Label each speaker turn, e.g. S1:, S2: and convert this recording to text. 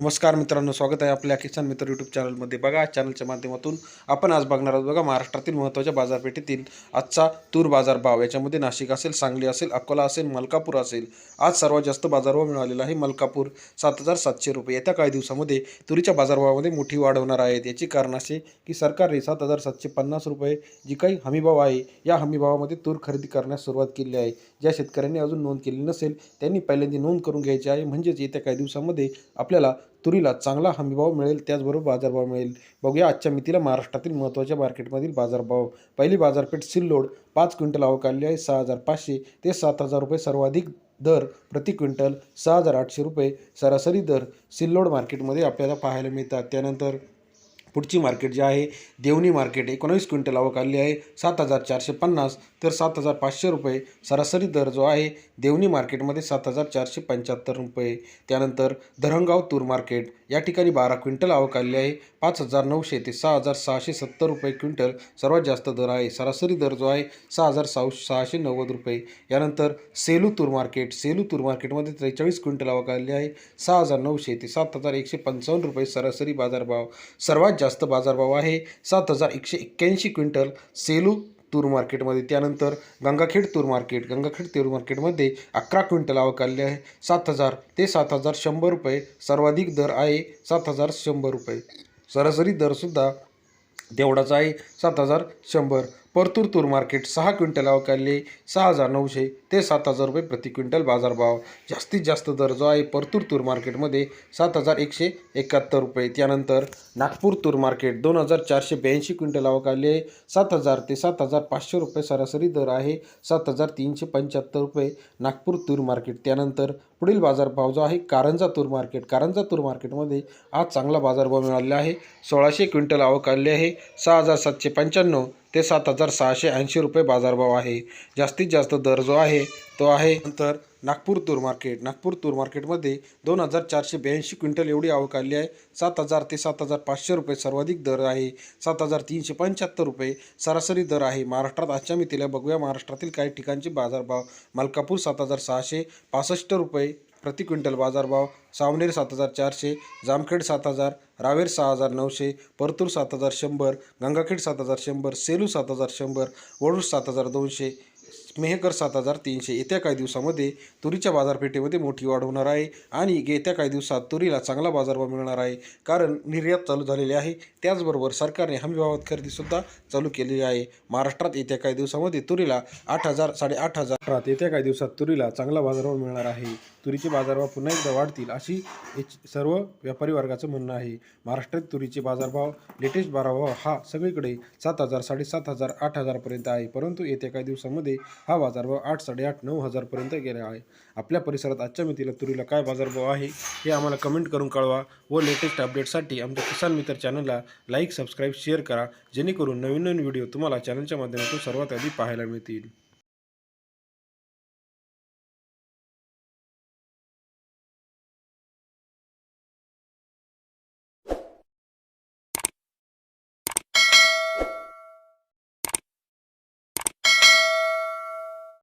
S1: नमस्कार मित्रांनो स्वागत आहे आपल्या किसान मित्र यूट्यूब चॅनलमध्ये बघा चॅनलच्या माध्यमातून आपण आज बघणार आहोत बघा महाराष्ट्रातील महत्त्वाच्या बाजारपेठेतील आजचा तूर बाजार भाव. याच्यामध्ये नाशिक असेल सांगली असेल अकोला असेल मलकापूर असेल. आज सर्वात जास्त बाजारभाव मिळालेला आहे मलकापूर सात हजार सातशे रुपये. येत्या काही दिवसामध्ये तुरीच्या बाजारभावामध्ये मोठी वाढ होणार आहे. याची कारण असे की सरकारने सात हजार सातशे पन्नास रुपये जी काही हमीभाव आहे या हमीभावामध्ये तूर खरेदी करण्यास सुरुवात केली आहे. ज्या शेतकऱ्यांनी अजून नोंद केली नसेल त्यांनी पहिल्यांदा नोंद करून घ्यायची आहे. म्हणजेच येत्या काही दिवसामध्ये आपल्याला तुरीला चांगला हमीभाव मिळेल त्याचबरोबर बाजारभाव मिळेल. बघूया आजच्या मितीला महाराष्ट्रातील महत्त्वाच्या मार्केटमधील बाजारभाव. पहिली बाजारपेठ सिल्लोड पाच क्विंटल अवकाळली आहे सहा हजार पाचशे ते सात हजार रुपये सर्वाधिक दर प्रति क्विंटल सहा हजार आठशे रुपये सरासरी दर सिल्लोड मार्केटमध्ये आपल्याला पाहायला मिळतात. त्यानंतर पुढची मार्केट जी आहे देवणी मार्केट एकोणावीस क्विंटल अवकाळली आहे सात हजार चारशे पन्नास. तर सात हजार पाचशे रुपये सरासरी दर जो आहे देवणी मार्केटमध्ये सात हजार चारशे पंच्याहत्तर रुपये. त्यानंतर धरणगाव तूर मार्केट या ठिकाणी बारा क्विंटल अवकाळली आहे पाच हजार नऊशे ते सहा हजार सहाशे सत्तर रुपये क्विंटल सर्वात जास्त दर आहे सरासरी दर जो आहे सहा हजार सहा सहाशे नव्वद रुपये. यानंतर सेलू तूर मार्केट सेलू तूर मार्केटमध्ये त्रेचाळीस क्विंटल आवक आली आहे सहा हजार नऊशे ते सात हजार एकशे पंचावन्न रुपये सरासरी बाजारभाव. सर्वात जास्त जास्त बाजारभाव आहे. सात हजार एकशे एक्क्याऐंशी क्विंटल सेलू तूर मार्केटमध्ये. त्यानंतर गंगाखेड तूर मार्केट. गंगाखेड तूर मार्केटमध्ये अकरा क्विंटल अवकाळले आहे. सात हजार ते सात हजार शंभर रुपये सर्वाधिक दर आहे. सात हजार शंभर रुपये. सरासरी दरसुद्धा तेवढाच आहे. सात हजार शंभर परतूर तूर मार्केट सहा क्विंटल अवकाले सहा हजार नऊशे ते सात हजार रुपये प्रति क्विंटल बाजारभाव. जास्तीत जास्त दर जो आहे परतूर तूर मार्केटमध्ये सात हजार एकशे एकाहत्तर रुपये. त्यानंतर नागपूर तूर मार्केट दोन हजार चारशे ब्याऐंशी क्विंटल अवकाले सात हजार ते सात हजार पाचशे रुपये सरासरी दर आहे. सात हजार तीनशे पंच्याहत्तर रुपये नागपूर तूर मार्केट. त्यानंतर पुढील बाजारभाव जो आहे कारंजा तूर मार्केट. कारंजा तूर मार्केटमध्ये आज चांगला बाजारभाव मिळालेला आहे. सोळाशे क्विंटल अवकाळले आहे. सहा हजार सातशे पंच्याण्णव ते सात हजार सहाशे ऐंशी रुपये बाजारभाव आहे. जास्तीत जास्त दर जो आहे तो आहे. नंतर नागपूर तूर मार्केट. नागपूर तूर मार्केटमध्ये दोन हजार चारशे ब्याऐंशी क्विंटल एवढी आवक आली आहे. सात हजार ते सात हजार पाचशे रुपये सर्वाधिक दर आहे. सात हजार तीनशे पंच्याहत्तर रुपये सरासरी दर आहे. महाराष्ट्रात आजच्या मितीला बघूया. महाराष्ट्रातील काही ठिकाणचे बाजारभाव. मलकापूर सात हजार सहाशे पासष्ट रुपये प्रति क्विंटल बाजारभाव सावनेर सात हजार चारशे जामखेड सात हजार रावेर सहा हजार नऊशे परतूर सात हजार शंभर गंगाखेड सात हजार शंभर सेलू सात हजार शंभर वडूर सात हजार दोनशे मेहकर सात हजार तीनशे येत्या काही दिवसामध्ये तुरीच्या बाजारपेठेमध्ये मोठी वाढ होणार आहे आणि येत्या काही दिवसात तुरीला चांगला बाजारभाव मिळणार आहे. कारण निर्यात चालू झालेली आहे. त्याचबरोबर सरकारने हमीभावात खरेदीसुद्धा चालू केलेली आहे. महाराष्ट्रात येत्या काही दिवसामध्ये तुरीला आठ हजार साडेआठ हजार येत्या काही दिवसात तुरीला चांगला बाजारभाव मिळणार आहे. तुरीचे बाजारभाव पुन्हा एकदा वाढतील अशी सर्व व्यापारी वर्गाचं म्हणणं आहे. महाराष्ट्रात तुरीचे बाजारभाव लेटेस्ट बाजारभाव हा सगळीकडे सात हजार साडेसात हजार आठ हजारपर्यंत आहे. परंतु येत्या काही दिवसामध्ये हा बाजारभाव आठ साडेआठ नऊ हजारपर्यंत गेला आहे. आपल्या परिसरात आजच्या मितीला तुरीला काय बाजारभाव आहे हे आम्हाला कमेंट करून कळवा व लेटेस्ट अपडेटसाठी आमच्या किसान मित्र चॅनलला लाईक सबस्क्राईब शेअर करा. जेणेकरून नवीन नवीन व्हिडिओ तुम्हाला चॅनलच्या माध्यमातून सर्वात आधी पाहायला मिळतील.